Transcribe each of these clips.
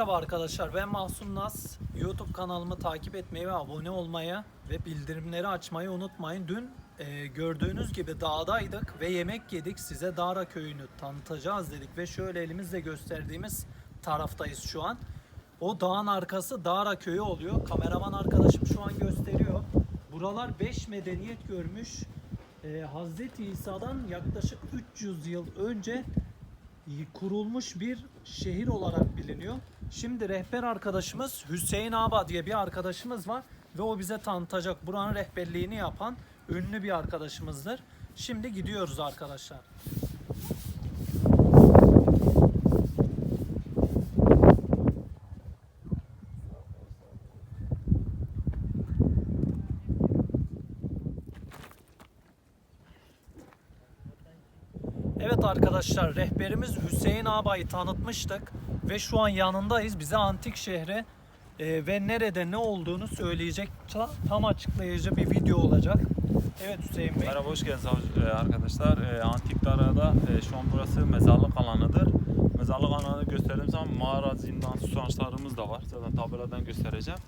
Merhaba arkadaşlar ben Mahsun Naz. YouTube kanalımı takip etmeyi ve abone olmayı ve bildirimleri açmayı unutmayın. Dün e, gördüğünüz gibi dağdaydık ve yemek yedik. Size Dara köyünü tanıtacağız dedik ve şöyle elimizle gösterdiğimiz taraftayız şu an. O dağın arkası Dara köyü oluyor. Kameraman arkadaşım şu an gösteriyor. Buralar 5 medeniyet görmüş. E, Hazreti İsa'dan yaklaşık 300 yıl önce kurulmuş bir şehir olarak biliniyor. Şimdi rehber arkadaşımız Hüseyin Aba diye bir arkadaşımız var ve o bize tanıtacak. Buranın rehberliğini yapan ünlü bir arkadaşımızdır. Şimdi gidiyoruz arkadaşlar. Evet arkadaşlar rehberimiz Hüseyin Ağabey'i tanıtmıştık ve şu an yanındayız. Bize antik şehri e, ve nerede ne olduğunu söyleyecek ta- tam açıklayıcı bir video olacak. Evet Hüseyin Bey. Merhaba, hoş geldiniz e, arkadaşlar. E, Antik Dara'da e, şu an burası mezarlık alanıdır. Mezarlık alanı gösterdiğim zaman mağara, zindan, susaçlarımız da var. Zaten tabeladan göstereceğim.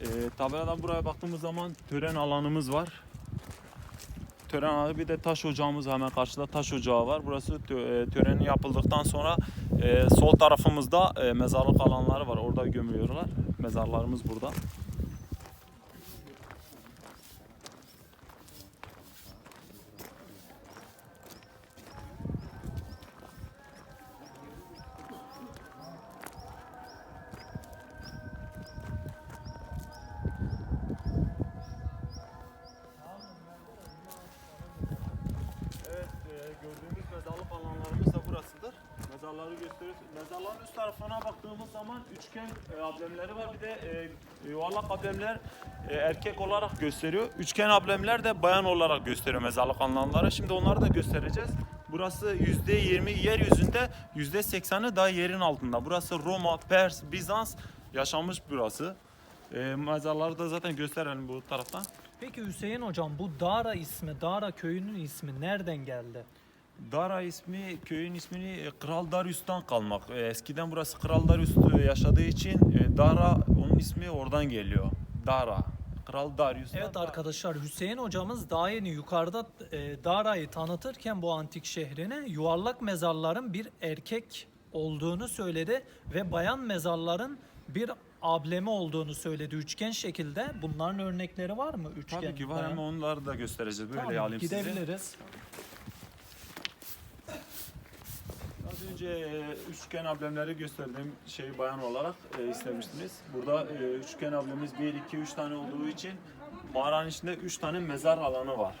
E, tabeladan buraya baktığımız zaman tören alanımız var. Tören alanı bir de taş ocağımız hemen karşıda taş ocağı var. Burası tö- e, töreni yapıldıktan sonra e, sol tarafımızda e, mezarlık alanları var. Orada gömüyorlar. Mezarlarımız burada. Mezarları gösteriyoruz. Mezarların üst tarafına baktığımız zaman üçgen e, ablemleri var. Bir de e, yuvarlak ablemler e, erkek olarak gösteriyor. Üçgen ablemler de bayan olarak gösteriyor mezarlık alanları. Şimdi onları da göstereceğiz. Burası %20 yeryüzünde %80'i daha yerin altında. Burası Roma, Pers, Bizans yaşamış burası. E, mezarları da zaten gösterelim bu taraftan. Peki Hüseyin hocam bu Dara ismi, Dara köyünün ismi nereden geldi? Dara ismi köyün ismini e, Kral Darius'tan kalmak. E, Eskiden burası Kral Darius e, yaşadığı için Dara onun ismi oradan geliyor. Dara. Kral Darius. Evet arkadaşlar Hüseyin hocamız daha yeni yukarıda e, Dara'yı tanıtırken bu antik şehrini yuvarlak mezarların bir erkek olduğunu söyledi ve bayan mezarların bir ablemi olduğunu söyledi üçgen şekilde. Bunların örnekleri var mı? Üçgen, Tabii ki var bayan? ama onları da göstereceğiz. Böyle Tamam, alayım size. gidebiliriz. Az önce üçgen ablemleri gösterdiğim şeyi bayan olarak e, istemiştiniz. Burada e, üçgen ablemiz 1, 2, 3 tane olduğu için mağaranın içinde 3 tane mezar alanı var.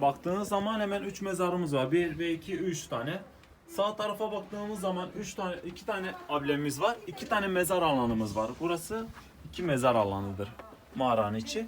Baktığınız zaman hemen 3 mezarımız var. 1 ve 2, 3 tane. Sağ tarafa baktığımız zaman 3 tane 2 tane ablemimiz var. 2 tane mezar alanımız var. Burası 2 mezar alanıdır mağaranın içi.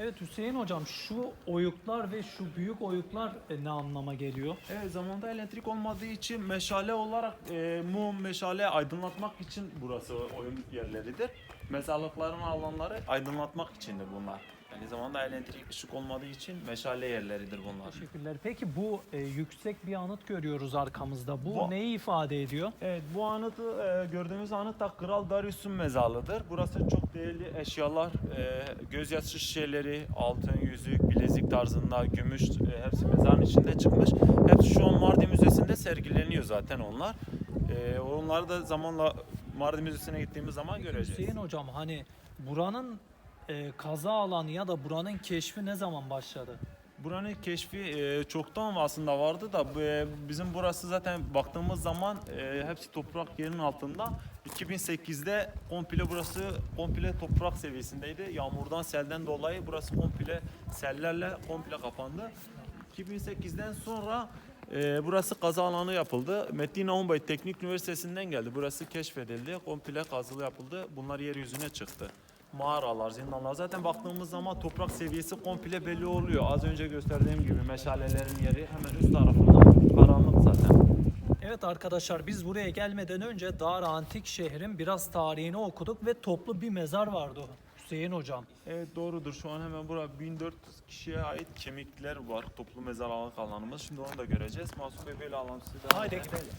Evet Hüseyin hocam şu oyuklar ve şu büyük oyuklar e, ne anlama geliyor? Evet zamanda elektrik olmadığı için meşale olarak e, mum meşale aydınlatmak için burası oyun yerleridir. Mezarlıkların alanları aydınlatmak içindir bunlar. Aynı zamanda elektrik ışık olmadığı için meşale yerleridir bunlar. Teşekkürler. Peki bu e, yüksek bir anıt görüyoruz arkamızda. Bu, Bu- neyi ifade ediyor? Evet bu anıtı e, gördüğümüz anıt da Kral Darius'un mezarlığıdır. Burası çok değerli eşyalar, e, gözyaşı şişeleri, altın, yüzük, bilezik tarzında, gümüş e, hepsi mezarın içinde çıkmış. Hepsi şu an Mardin Müzesi'nde sergileniyor zaten onlar. E, onları da zamanla Mardin Müzesi'ne gittiğimiz zaman göreceğiz. Hüseyin hocam hani buranın e, kaza alanı ya da buranın keşfi ne zaman başladı? Buranın keşfi e, çoktan aslında vardı da e, bizim burası zaten baktığımız zaman e, hepsi toprak yerin altında. 2008'de komple burası komple toprak seviyesindeydi. Yağmurdan, selden dolayı burası komple sellerle komple kapandı. 2008'den sonra e, burası kazı alanı yapıldı. Metin Ağabey Teknik Üniversitesi'nden geldi. Burası keşfedildi. Komple kazılı yapıldı. Bunlar yeryüzüne çıktı. Mağaralar, zindanlar. Zaten baktığımız zaman toprak seviyesi komple belli oluyor. Az önce gösterdiğim gibi meşalelerin yeri hemen üst tarafında karanlık zaten. Evet arkadaşlar biz buraya gelmeden önce Dara Antik şehrin biraz tarihini okuduk ve toplu bir mezar vardı Hüseyin hocam. Evet doğrudur. Şu an hemen burada 1400 kişiye ait kemikler var. Toplu mezarlık alanımız. Şimdi onu da göreceğiz. Masum Bey böyle alansı da. Haydi gidelim.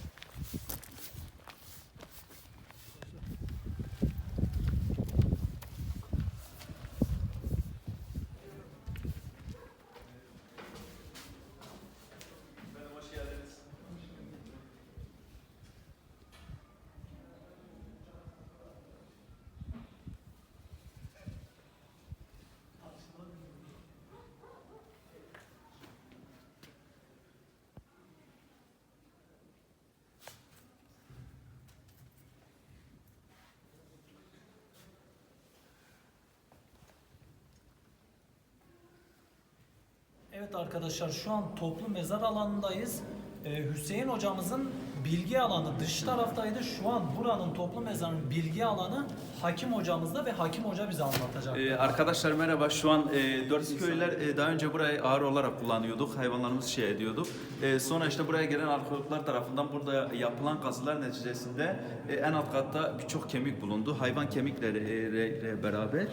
Evet arkadaşlar şu an toplu mezar alanındayız. Ee, Hüseyin hocamızın bilgi alanı dış taraftaydı. Şu an buranın toplu mezarın bilgi alanı Hakim hocamızda ve Hakim hoca bize anlatacak. Ee, arkadaşlar merhaba. Şu an e, Dört köylüler e, daha önce burayı ağır olarak kullanıyorduk. Hayvanlarımızı şey ediyorduk. E, sonra işte buraya gelen arkeologlar tarafından burada yapılan kazılar neticesinde e, en alt katta birçok kemik bulundu. Hayvan kemikleri e, re- re- beraber.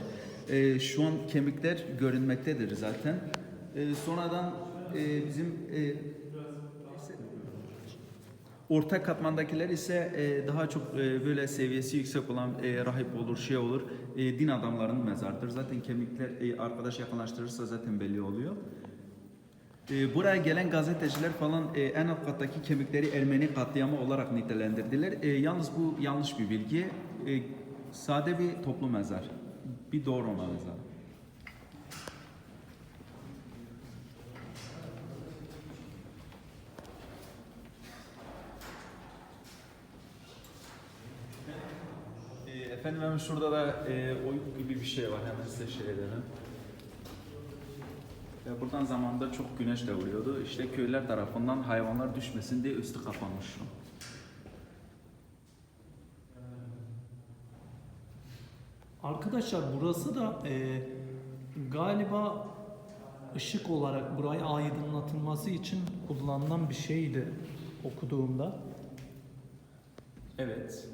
E, şu an kemikler görünmektedir zaten. E, sonradan e, bizim e, Orta katmandakiler ise e, daha çok e, böyle seviyesi yüksek olan e, rahip olur, şey olur, e, din adamlarının mezarıdır. Zaten kemikler e, arkadaş yakınlaştırırsa zaten belli oluyor. E, buraya gelen gazeteciler falan e, en alt kattaki kemikleri Ermeni katliamı olarak nitelendirdiler. E, yalnız bu yanlış bir bilgi. E, sade bir toplu mezar. Bir doğrama mezarı. E, efendim hemen şurada da e, oyuk gibi bir şey var. Hemen size şey edelim. Ya buradan zamanında çok güneş de vuruyordu. İşte köyler tarafından hayvanlar düşmesin diye üstü kapanmış. Arkadaşlar burası da e, galiba ışık olarak burayı aydınlatılması için kullanılan bir şeydi okuduğumda. Evet.